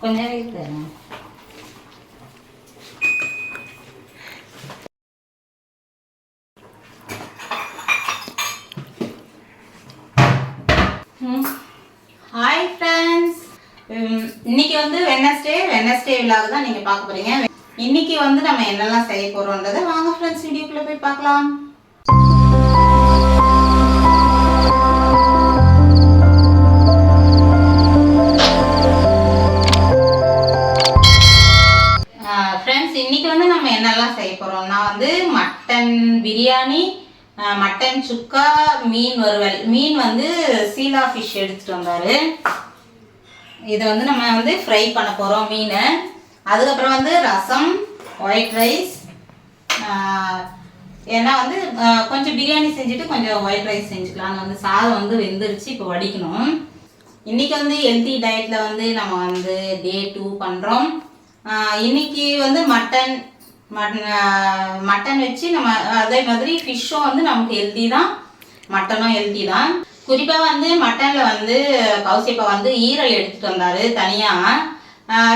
கொஞ்சம் நேரம் hi friends இன்னைக்கு வந்து வெனஸ்டே வெனஸ்டே விழாவை தான் நீங்கள் பார்க்க போறீங்க. இன்னைக்கு வந்து நம்ம என்னெல்லாம் செய்ய போறோம்ன்றதை வாங்க ஃப்ரெண்ட்ஸ் வீடியோக்குள்ள போய் பார்க்கலாம். பிரியாணி மட்டன் சுக்கா மீன் வறுவல். மீன் வந்து சீலா ஃபிஷ் எடுத்துகிட்டு வந்தாரு. இதை வந்து நம்ம வந்து ஃப்ரை பண்ண போகிறோம் மீன். அதுக்கப்புறம் வந்து ரசம் ஒயிட் ரைஸ் ஏன்னா வந்து கொஞ்சம் பிரியாணி செஞ்சுட்டு கொஞ்சம் ஒயிட் ரைஸ் செஞ்சுக்கலாம். வந்து சாதம் வந்து வெந்துருச்சு இப்போ வடிக்கணும். இன்னைக்கு வந்து ஹெல்த்தி டயட்டில் வந்து நம்ம வந்து டே டூ பண்ணுறோம் இன்னைக்கு வந்து மட்டன் மட்டன் மட்டன் வச்சு நம்ம அதே மாதிரி ஃபிஷ்ஷும் வந்து நமக்கு ஹெல்த்தி தான். மட்டனும் ஹெல்த்தி தான். குறிப்பாக வந்து மட்டனில் வந்து கௌசிப்பா வந்து ஈரல் எடுத்துகிட்டு வந்தார் தனியாக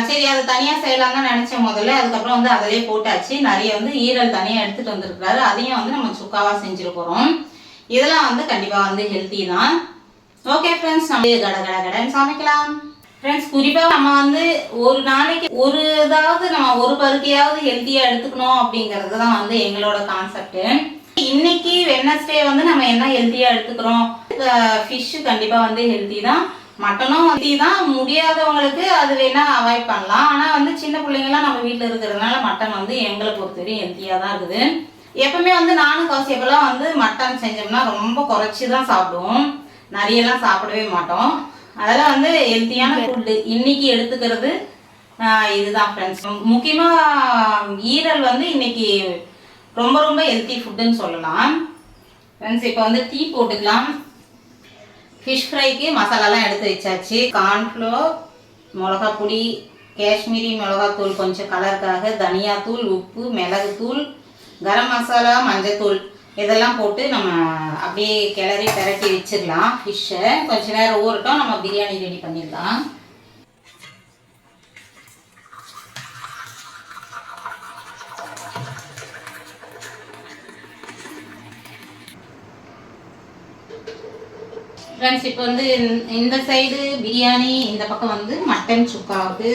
சரி அதை தனியாக செய்யலாம் தான் நினச்சேன் முதல்ல. அதுக்கப்புறம் வந்து அதிலே போட்டாச்சு. நிறைய வந்து ஈரல் தனியாக எடுத்துகிட்டு வந்திருக்கிறாரு. அதையும் வந்து நம்ம சுக்காவாக செஞ்சுருக்கிறோம் இதெல்லாம் வந்து கண்டிப்பாக வந்து ஹெல்த்தி தான். ஓகே ஃப்ரெண்ட்ஸ் நம்ம கட கட கடன்னு சமைக்கலாம். ஃப்ரெண்ட்ஸ் குறிப்பாக நம்ம வந்து ஒரு நாளைக்கு ஒரு இதாவது நம்ம ஒரு பருக்கையாவது ஹெல்த்தியாக எடுத்துக்கணும் அப்படிங்கிறது தான் வந்து எங்களோட கான்செப்ட்டு இன்னைக்கு வெனஸ்டே வந்து நம்ம என்ன ஹெல்த்தியாக எடுத்துக்கிறோம்? ஃபிஷ்ஷு கண்டிப்பாக வந்து ஹெல்த்தி தான். மட்டனும் ஹெல்த்தி தான். முடியாதவங்களுக்கு அது வேணால் அவாய்ட் பண்ணலாம். ஆனால் வந்து சின்ன பிள்ளைங்கலாம் நம்ம வீட்டில் இருக்கிறதுனால மட்டன் வந்து எங்களை பொறுத்தவரையும் ஹெல்த்தியாக தான் இருக்குது. எப்பவுமே வந்து நானும் கௌசியப்பெல்லாம் வந்து மட்டன் செஞ்சோம்னா ரொம்ப குறைச்சி தான் சாப்பிடுவோம். நிறையெல்லாம் சாப்பிடவே மாட்டோம். அதெல்லாம் வந்து ஹெல்த்தியான ஃபுட்டு இன்னைக்கு எடுத்துக்கிறது இதுதான் ஃப்ரெண்ட்ஸ் முக்கியமாக ஈரல் வந்து இன்னைக்கு ரொம்ப ரொம்ப ஹெல்த்தி ஃபுட்டுன்னு சொல்லலாம். ஃப்ரெண்ட்ஸ் இப்போ வந்து டீ போட்டுக்கலாம். ஃபிஷ் ஃப்ரைக்கு மசாலாலாம் எடுத்து வச்சாச்சு. கார்ன்ஃப்ளோர் மிளகா பொடி காஷ்மீரி மிளகாத்தூள் கொஞ்சம் கலருக்காக தனியாத்தூள் உப்பு மிளகுத்தூள் கரம் மசாலா மஞ்சத்தூள். இதெல்லாம் போட்டு நம்ம அப்படியே கிளறி பெரட்டி வச்சிடலாம் ஃபிஷ்ஷை கொஞ்ச நேரம் ஊறட்டும் நம்ம பிரியாணி ரெடி பண்ணிடலாம். ஃப்ரெண்ட்ஸ் இப்போ வந்து இந்த- சைடு பிரியாணி இந்த பக்கம் வந்து மட்டன் சுக்காவுக்கு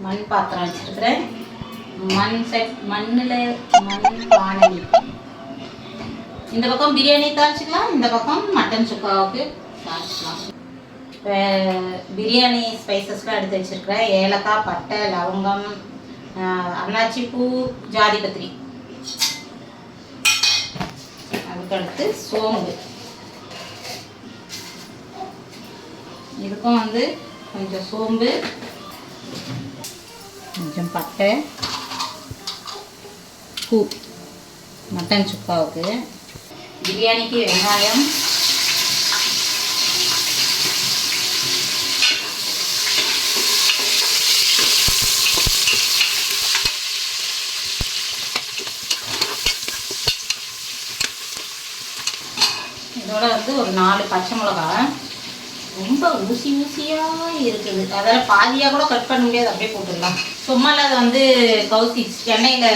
மண் பாத்திரம் வச்சுருக்கிறேன். மண் செட் மண்ணில் மண் பானை இந்த பக்கம் பிரியாணி தாளிச்சிக்கலாம் இந்த பக்கம் மட்டன் சுக்காவுக்கு தாளிச்சிக்கலாம். இப்போ பிரியாணி ஸ்பைசஸ்லாம் எடுத்து வச்சிருக்கிறேன். ஏலக்காய் பட்டை லவங்கம் அன்னாச்சி பூ ஜாதிபத்திரி அதுக்கடுத்து சோம்பு. இதுக்கும் வந்து கொஞ்சம் சோம்பு கொஞ்சம் பட்டை பூ மட்டன் சுக்காவுக்கு. பிரியாணிக்கு வெங்காயம். இதோட வந்து ஒரு நாலு பச்சை மிளகாய். ரொம்ப ஊசி ஊசியாக இருக்குது. அதில் பாதியாக கூட கட் பண்ண முடியாது அப்படியே போட்டுடலாம். சும்மால அது வந்து கவுசி சென்னையில்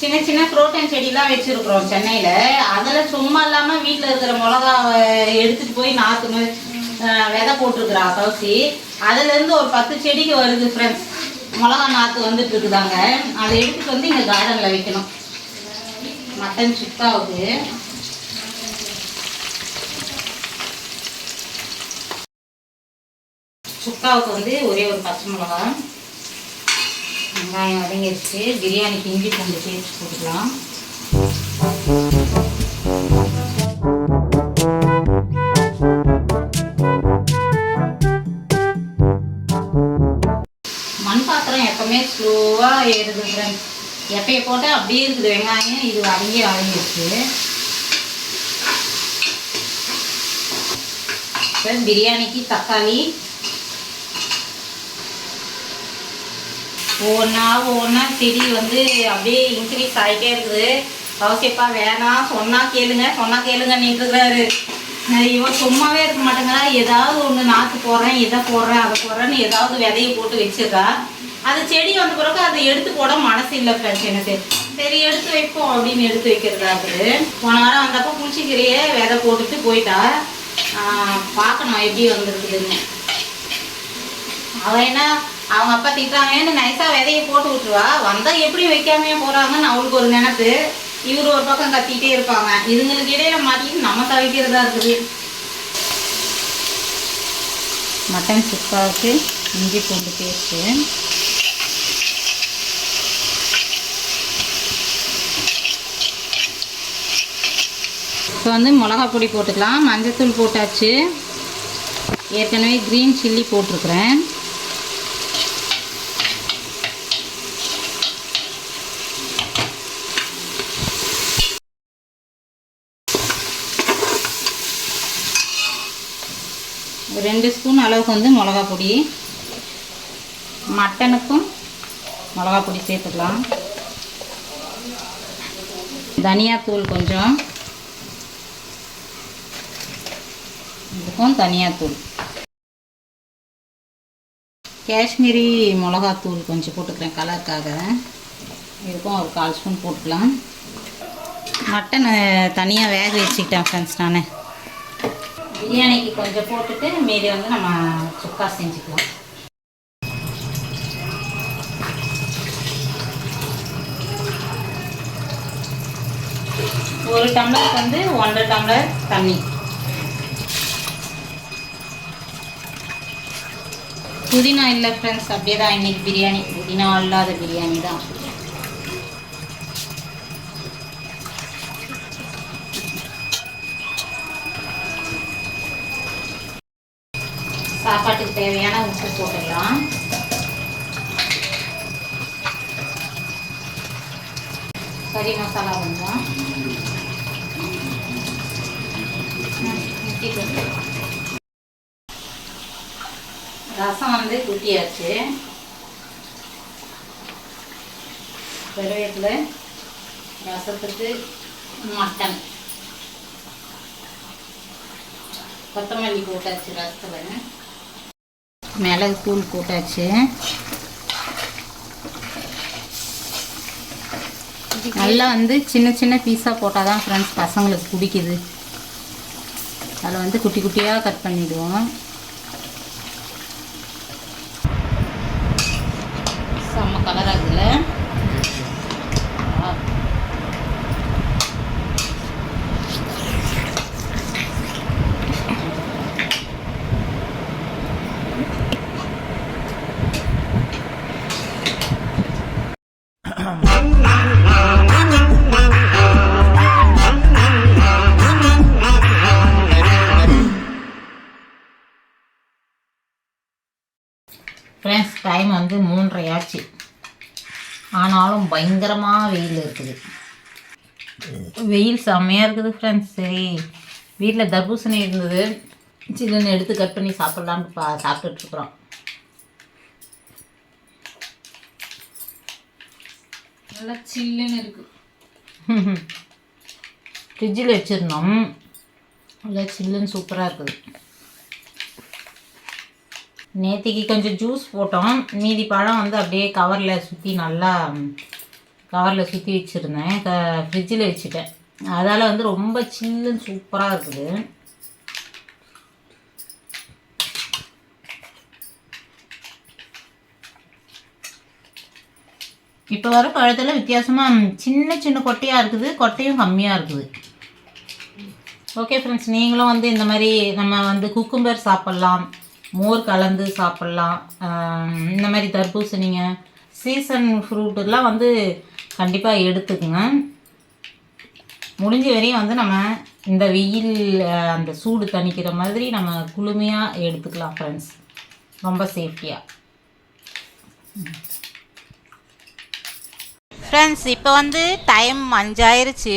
சின்ன சின்ன குரோட்டன் செடிலாம் வச்சுருக்குறோம் சென்னையில். அதில் சும்மா இல்லாமல் வீட்டில் இருக்கிற மிளகாவை எடுத்துகிட்டு போய் நாற்று விதை போட்டிருக்குறா கவுசி அதுலேருந்து ஒரு பத்து செடிக்கு வருது ஃப்ரெண்ட்ஸ் மிளகா நாற்று வந்துட்டு இருக்குதாங்க. அதை எடுத்துகிட்டு வந்து இங்கே கார்டனில் வைக்கணும். மட்டன் சுக்காவுக்கு சுக்காவுக்கு வந்து ஒரே ஒரு பச்சை மிளகா வெங்காயம் வதங்கிடுச்சு பிரியாணிக்கு இஞ்சி பூண்டு சேர்த்து போட்டுக்கலாம். மண் பாத்திரம் எப்பவுமே ஸ்லோவாக ஏறுது ஃப்ரெண்ட்ஸ் எப்பய போட்டால் அப்படியே இருக்குது. வெங்காயம் இது வதங்கி வதங்கிடுச்சு பிரியாணிக்கு தக்காளி ஒவ்வொன்றா ஒவ்வொன்றா செடி வந்து அப்படியே இன்க்ரீஸ் ஆகிட்டே இருக்குது. கௌசியப்பா வேணாம் சொன்னால் கேளுங்க சொன்னால் கேளுங்க நின்றுக்கிறாரு இவன் சும்மாவே இருக்க மாட்டேங்கிறா. ஏதாவது ஒன்று நாற்று போடுறேன் இதை போடுறேன் அதை போடுறேன்னு ஏதாவது விதையை போட்டு வச்சிருக்கா. அது செடி வந்த பிறகு அதை எடுத்து போட மனசு இல்லை ஃப்ரெண்ட்ஸ் எனக்கு. சரி எடுத்து வைப்போம் அப்படின்னு எடுத்து வைக்கிறதா இருக்குது போன வாரம் வந்தப்போ புளிச்சிக்கிறியே விதை போட்டுட்டு போயிட்டா. பார்க்கணும் எப்படி வந்துருக்குதுன்னு. அவன் என்ன அவங்க அப்பா திட்டுறாங்கன்னு நைஸா விதைய போட்டு விட்டுருவா? வந்தா எப்படி வைக்காமையே போறாங்கன்னு அவளுக்கு ஒரு நினைப்பு. இவரு ஒரு பக்கம் கத்திக்கிட்டே இருப்பாங்க. இதுங்களுக்கு இடையில மாட்டிட்டு நம்ம தவிக்கிறதா இருக்குது. மட்டன் சுக்காவுக்கு இஞ்சி பூண்டு பேஸ்ட்டு. இப்போ வந்து மிளகா பொடி போட்டுக்கலாம். மஞ்சத்தூள் போட்டாச்சு. ஏற்கனவே க்ரீன் சில்லி போட்டிருக்கிறேன் ஒரு ரெண்டு ஸ்பூன் அளவுக்கு வந்து மிளகா பொடி. மட்டனுக்கும் மிளகா பொடி சேர்த்துக்கலாம். தனியாத்தூள் கொஞ்சம். இதுக்கும் தனியாத்தூள். காஷ்மீரி மிளகாத்தூள் கொஞ்சம் போட்டுக்கிறேன் கலருக்காக. இதுக்கும் ஒரு கால் ஸ்பூன் போட்டுக்கலாம். மட்டன் தனியாக வேக வச்சுக்கிட்டேன் ஃப்ரெண்ட்ஸ் நான். பிரியாணிக்கு கொஞ்சம் போட்டுட்டு மீதி வந்து நம்ம சுக்கா செஞ்சுக்கலாம். ஒரு டம்ளருக்கு வந்து ஒன்றரை டம்ளர் தண்ணி. புதினா இல்லை ஃப்ரெண்ட்ஸ் அப்படியே தான் இன்னைக்கு பிரியாணி. புதினா இல்லாத பிரியாணி தான் சாப்பாட்டுக்கு தேவையான உப்பு போட்டுக்கலாம் கறி மசாலா கொஞ்சம். ரசம் வந்து குட்டியாச்சு. கருவேப்பிலை ரசத்துக்கு மட்டன். கொத்தமல்லி போட்டாச்சு ரசத்தில். மிளகு தூள் போட்டாச்சு நல்லா வந்து சின்ன சின்ன பீஸாக போட்டால் தான் ஃப்ரெண்ட்ஸ் பசங்களுக்கு பிடிக்குது. அதில் வந்து குட்டி குட்டியாக கட் பண்ணிவிடுவோம் ஆனாலும் பயங்கரமாக வெயில் இருக்குது. வெயில் செம்மையாக இருக்குது ஃப்ரெண்ட்ஸ் சரி வீட்டில் தர்பூசணி இருந்தது. சில்லுன்னு எடுத்து கட் பண்ணி சாப்பிட்லான்னு பா சாப்பிட்டுட்ருக்குறோம் நல்லா சில்லுன்னு இருக்கு. ஃப்ரிட்ஜில் வச்சுருந்தோம். நல்லா சில்லுன்னு சூப்பராக இருக்குது. நேற்றுக்கு கொஞ்சம் ஜூஸ் போட்டோம். மீதி பழம் வந்து அப்படியே கவரில் சுற்றி நல்லா கவரில் சுற்றி வச்சுருந்தேன். க ஃப்ரிட்ஜில் வச்சுட்டேன். அதால் வந்து ரொம்ப சில்லுன்னு சூப்பராக இருக்குது. இப்போ வர பழத்தில் வித்தியாசமாக சின்ன சின்ன கொட்டையாக இருக்குது. கொட்டையும் கம்மியாக இருக்குது. ஓகே ஃப்ரெண்ட்ஸ் நீங்களும் வந்து இந்த மாதிரி நம்ம வந்து குக்கும்பர் சாப்பிட்லாம். மோர் கலந்து சாப்பிட்லாம். இந்த மாதிரி தர்பூசணிங்க சீசன் ஃப்ரூட்டுலாம் வந்து கண்டிப்பாக எடுத்துக்குங்க. முடிஞ்ச வரையும் வந்து நம்ம இந்த வெயில் அந்த சூடு தணிக்கிற மாதிரி நம்ம குளுமையாக எடுத்துக்கலாம் ஃப்ரெண்ட்ஸ் ரொம்ப சேஃப்டியாக ஃப்ரெண்ட்ஸ் இப்போ வந்து டைம் அஞ்சாயிருச்சு.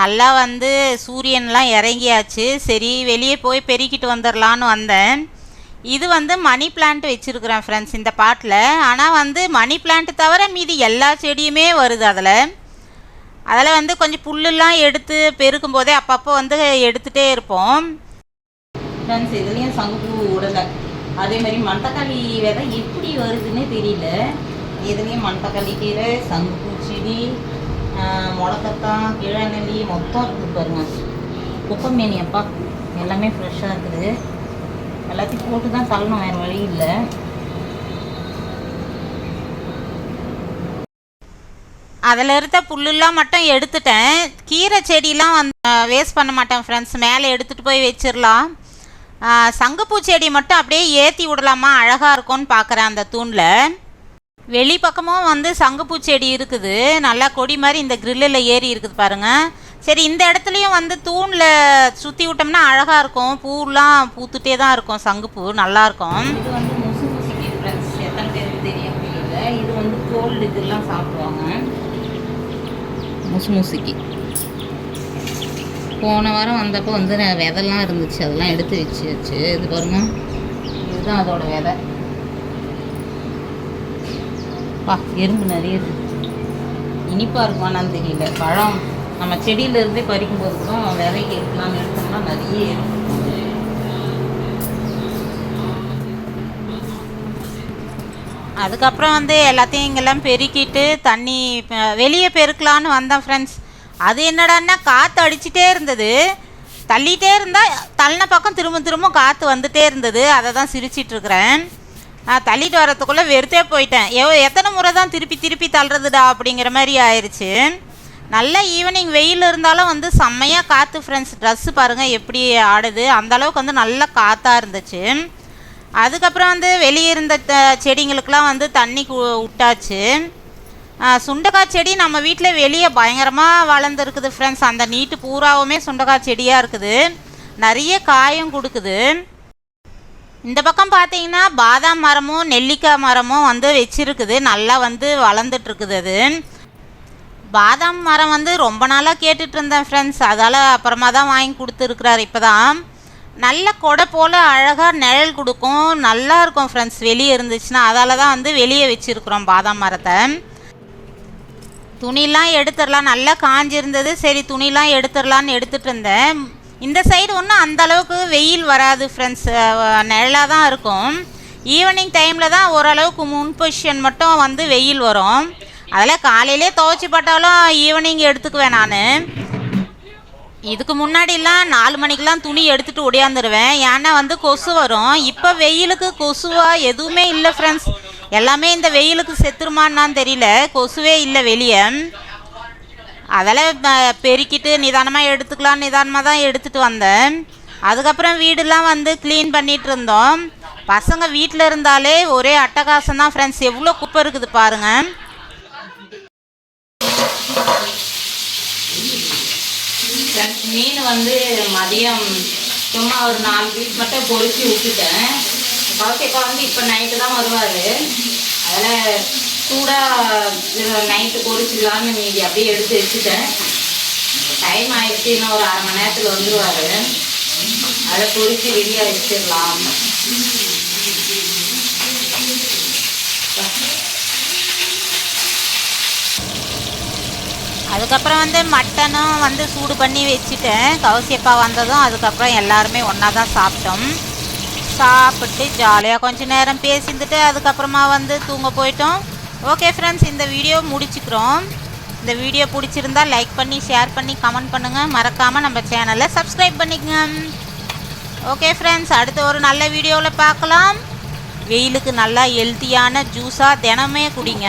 நல்லா வந்து சூரியன்லாம் இறங்கியாச்சு. சரி வெளியே போய் பெருக்கிட்டு வந்துடலான்னு வந்தேன். இது வந்து மணி பிளான்ட் வச்சுருக்குறேன் ஃப்ரெண்ட்ஸ் இந்த பாட்டில். ஆனால் வந்து மணி பிளான்ட் தவிர மீதி எல்லா செடியுமே வருது அதில். அதில் வந்து கொஞ்சம் புல்லுலாம் எடுத்து பெருக்கும் போதே அப்பப்போ வந்து எடுத்துகிட்டே இருப்போம். ஃப்ரெண்ட்ஸ் இதுலேயும் சங்குப்பூ விடலை அதே மாதிரி மண்டக்காளி விதை எப்படி வருதுன்னே தெரியல. இதுலேயும் மண்டக்காளி கீரை சங்குப்பூ செடி முளக்கத்தான் கிழநெல்லி மொத்தம் இருக்குது பாருங்க. குப்பமேனி அப்பா எல்லாமே ஃப்ரெஷ்ஷாக இருக்குது. எல்லாத்தையும் போட்டு தான் தள்ளணும் வேறு வழி இல்லை. அதில் இருந்த புல்லுலாம் மட்டும் எடுத்துட்டேன். கீரை செடிலாம் வந்து வேஸ்ட் பண்ண மாட்டேன் ஃப்ரெண்ட்ஸ் மேலே எடுத்துகிட்டு போய் வச்சிடலாம் சங்கப்பூ செடி மட்டும் அப்படியே ஏற்றி விடலாமா? அழகாக இருக்கும்னு பார்க்குறேன் அந்த தூணில். வெளி பக்கமும் வந்து சங்கப்பூ செடி இருக்குது. நல்லா கொடி மாதிரி இந்த கிரில்லில் ஏறி இருக்குது பாருங்கள் சரி இந்த இடத்துலையும் வந்து தூணில் சுற்றி விட்டோம்னா அழகாக இருக்கும். பூலாம் பூத்துட்டே தான் இருக்கும். சங்குப்பூ நல்லா இருக்கும். இது வந்து முசு முசுக்கி ஃப்ரெண்ட்ஸ் எத்தனை பேருக்கு தெரியும் தெரியல இது வந்து கோல்டு இதெல்லாம் சாப்பிடுவாங்க. முசு முசுக்கி போன வாரம் வந்தப்போ வந்து விதைலாம் இருந்துச்சு. அதெல்லாம் எடுத்து வச்சு இது பாருங்க. இதுதான் அதோட விதை. பா எறும்பு நிறைய இருக்கு. இனிப்பாக இருக்குமான்னு தெரியல. பழம். நம்ம செடியில இருந்தே பறிக்கும் போது கூட விதைக்கு எடுக்கலாம்னு எடுத்தோம்னா நிறைய அதுக்கப்புறம் வந்து எல்லாத்தையும் இங்கெல்லாம் பெருக்கிட்டு தண்ணி வெளியே பெருக்கலான்னு வந்தேன் ஃப்ரெண்ட்ஸ் அது என்னடான்னா காற்று அடிச்சிட்டே இருந்தது. தள்ளிகிட்டே இருந்தால் தள்ளின பக்கம் திரும்ப திரும்ப காற்று வந்துட்டே இருந்தது. அதை தான் சிரிச்சிட்ருக்கிறேன் நான் தள்ளிட்டு வரத்துக்குள்ளே வெறுத்தே போயிட்டேன். எவ்வளோ எத்தனை முறை தான் திருப்பி திருப்பி தள்ளுறதுடா அப்படிங்கிற மாதிரி ஆயிடுச்சு நல்ல ஈவினிங் வெயில் இருந்தாலும் வந்து செம்மையாக காற்று ஃப்ரெண்ட்ஸ் ட்ரெஸ்ஸு பாருங்கள் எப்படி ஆடுது. அந்தளவுக்கு வந்து நல்ல காற்றாக இருந்துச்சு. அதுக்கப்புறம் வந்து வெளியே இருந்த த- வந்து தண்ணி கு விட்டாச்சு சுண்டக்காய் செடி நம்ம வீட்டில் வெளியே பயங்கரமாக வளர்ந்துருக்குது ஃப்ரெண்ட்ஸ் அந்த நீட்டு பூராவுமே சுண்டக்காய் செடியாக இருக்குது. நிறைய காயும் கொடுக்குது. இந்த பக்கம் பார்த்தீங்கன்னா பாதாம் மரமும் நெல்லிக்காய் மரமும் வந்து வச்சுருக்குது. நல்லா வந்து வளர்ந்துட்டுருக்குது அது. பாதாம் மரம் வந்து ரொம்ப நாளாக கேட்டுட்டு இருந்தேன் ஃப்ரெண்ட்ஸ் அதால் அப்புறமா தான் வாங்கி கொடுத்துருக்குறாரு இப்போ தான் நல்ல கொடை போல் அழகாக நிழல் கொடுக்கும். நல்லா இருக்கும் ஃப்ரெண்ட்ஸ் வெளியே இருந்துச்சுன்னா அதால் தான் வந்து வெளியே வச்சுருக்குறோம் பாதாம் மரத்தை. துணிலாம் எடுத்துடலாம். நல்லா காஞ்சிருந்தது. சரி துணிலாம் எடுத்துடலான்னு எடுத்துகிட்டு இருந்தேன். இந்த சைடு ஒன்றும் அந்தளவுக்கு வெயில் வராது ஃப்ரெண்ட்ஸ் நிழலாக தான் இருக்கும். ஈவினிங் டைமில் தான் ஓரளவுக்கு முன் பொசிஷன் மட்டும் வந்து வெயில் வரும். அதெல்லாம் காலையிலே துவைச்சி போட்டாலும் ஈவினிங் எடுத்துக்குவேன் நான். இதுக்கு முன்னாடிலாம் நாலு மணிக்கெலாம் துணி எடுத்துட்டு ஒடியாந்துருவேன். ஏன்னா வந்து கொசு வரும். இப்போ வெயிலுக்கு கொசுவாக எதுவுமே இல்லை ஃப்ரெண்ட்ஸ் எல்லாமே இந்த வெயிலுக்கு செத்துருமான்னு தெரியல. கொசுவே இல்லை வெளியே. அதெல்லாம் பெருக்கிட்டு நிதானமாக எடுத்துக்கலாம் நிதானமாக தான் எடுத்துகிட்டு வந்தேன். அதுக்கப்புறம் வீடெல்லாம் வந்து க்ளீன் பண்ணிகிட்டு இருந்தோம். பசங்க வீட்டில் இருந்தாலே ஒரே அட்டகாசம் தான் ஃப்ரெண்ட்ஸ் எவ்வளோ குப்பை இருக்குது பாருங்கள் மீன் வந்து மதியம் சும்மா ஒரு நாலு பீஸ் மட்டும் பொறிச்சு விட்டுட்டேன். கவுசியப்பா வந்து இப்போ நைட்டு தான் வருவார். அதில் சூடாக நைட்டு பொறிச்சிடலான்னு மீதி அப்படியே எடுத்து வச்சுட்டேன். டைம் ஆயிடுச்சு இன்னும் ஒரு அரை மணி நேரத்தில் வந்துடுவார் அதை பொறிச்சு ரெடியாக வச்சிடலாம். அதுக்கப்புறம் வந்து மட்டனும் வந்து சூடு பண்ணி வச்சுட்டேன். கவுசியப்பா வந்ததும் அதுக்கப்புறம் எல்லாருமே ஒன்றா தான் சாப்பிட்டோம். சாப்பிட்டு ஜாலியாக கொஞ்ச நேரம் பேசியிருந்துட்டு அதுக்கப்புறமா வந்து தூங்க போயிட்டோம். ஓகே ஃப்ரெண்ட்ஸ் இந்த வீடியோ முடிச்சுக்கிறோம். இந்த வீடியோ பிடிச்சிருந்தா லைக் பண்ணி ஷேர் பண்ணி கமெண்ட் பண்ணுங்கள் மறக்காமல் நம்ம சேனலை சப்ஸ்கிரைப் பண்ணிக்கங்க. ஓகே ஃப்ரெண்ட்ஸ் அடுத்த ஒரு நல்ல வீடியோவில் பார்க்கலாம். வெயிலுக்கு நல்லா ஹெல்த்தியான ஜூஸாக தினமே குடிங்க.